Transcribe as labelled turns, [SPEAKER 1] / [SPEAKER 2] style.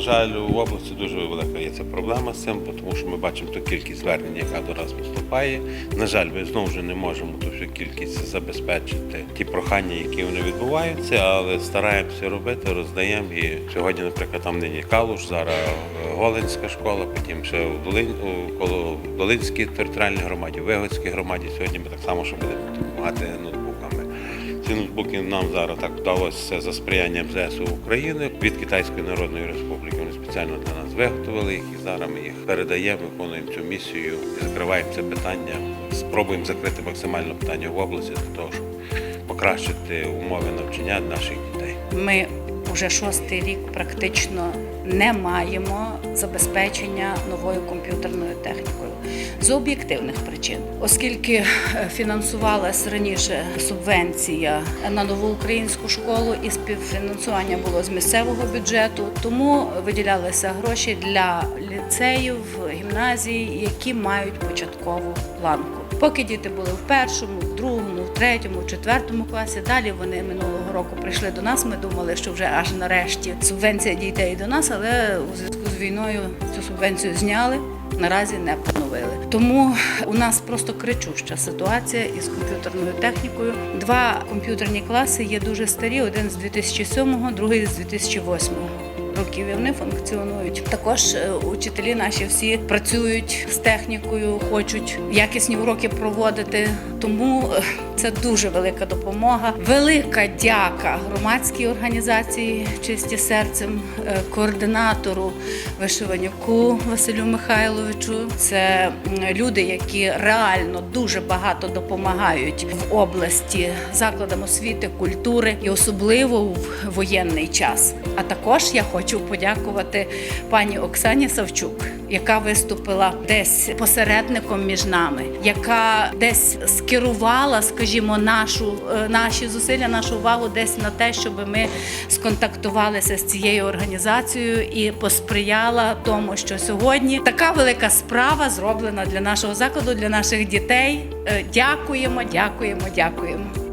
[SPEAKER 1] жаль, в області дуже велика є ця проблема з цим, тому що ми бачимо ту кількість звернень, яка до нас поступає. На жаль, ми знову ж не можемо ту всю кількість забезпечити ті прохання, які вони відбуваються, але стараємося робити, роздаємо. І сьогодні, наприклад, там нині Калуш, зараз е, Голенська школа, потім ще у Долин, коло в Долинській територіальній громаді, в Вигодській громаді. Сьогодні ми так само, що будемо допомагати ноутбуками. Ці ноутбуки нам зараз так вдалося за сприянням ЗСУ України від Китайської Народної Республіки. Вони спеціально для нас виготовили їх і зараз ми їх передаємо, виконуємо цю місію і закриваємо це питання. Спробуємо закрити максимально питання в області для того, щоб покращити умови навчання наших дітей.
[SPEAKER 2] Ми вже шостий рік практично не маємо забезпечення новою комп'ютерною технікою з об'єктивних причин, оскільки е, фінансувалась раніше субвенція на нову українську школу і співфінансування було з місцевого бюджету, тому виділялися гроші для ліцеїв, гімназій, які мають початкову планку. Поки діти були в першому, другому, в третьому, в четвертому класі, далі вони минулого року прийшли до нас. Ми думали, що вже аж нарешті субвенція дійде і до нас, але у зв'язку з війною цю субвенцію зняли. Наразі не поновили. Тому у нас просто кричуща ситуація із комп'ютерною технікою. Два комп'ютерні класи є дуже старі: один з 2007, другий з 2008 років. І вони функціонують. Також е, учителі наші всі працюють з технікою, хочуть якісні уроки проводити. Тому е, це дуже велика допомога. Велика дяка громадській організації Чисті серцем, е, координатору Вишиванюку Василю Михайловичу. Це люди, які реально дуже багато допомагають в області закладам освіти, культури і особливо в воєнний час. А також я хочу подякувати пані Оксані Савчук, яка виступила десь посередником між нами, яка десь скерувала, скажімо, нашу е, наші зусилля, нашу увагу десь на те, щоб ми сконтактувалися з цією організацією і посприяла тому, що сьогодні така велика справа зроблена для нашого закладу, для наших дітей. Е, Дякуємо, дякуємо, дякуємо.